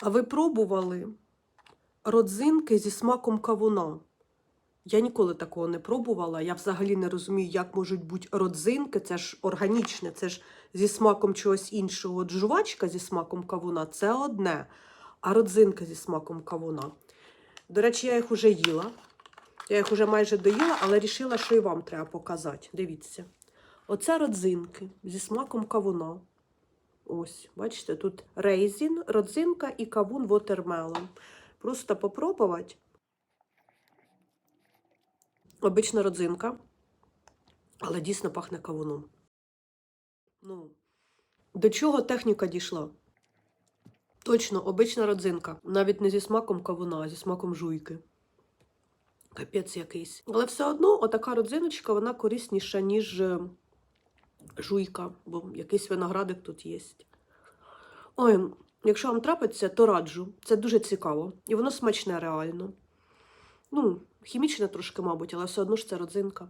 А ви пробували родзинки зі смаком кавуна? Я ніколи такого не пробувала. Я взагалі не розумію, як можуть бути родзинки. Це ж органічне, це ж зі смаком чогось іншого. От жувачка зі смаком кавуна це одне, а родзинка зі смаком кавуна. До речі, я їх уже їла. Я їх уже майже доїла, але вирішила, що і вам треба показати. Дивіться. Оце родзинки зі смаком кавуна. Ось, бачите, тут рейзін, родзинка і кавун вотермелон. Просто попробувати. Обична родзинка, але дійсно пахне кавуном. Ну, до чого техніка дійшла? Точно, обична родзинка. Навіть не зі смаком кавуна, а зі смаком жуйки. Капець якийсь. Але все одно, отака родзиночка, вона корисніша, ніж е, жуйка, бо якийсь виноградик тут є. Ой, якщо вам трапиться, то раджу. Це дуже цікаво. І воно смачне реально. Ну, хімічне трошки, мабуть, але все одно ж це родзинка.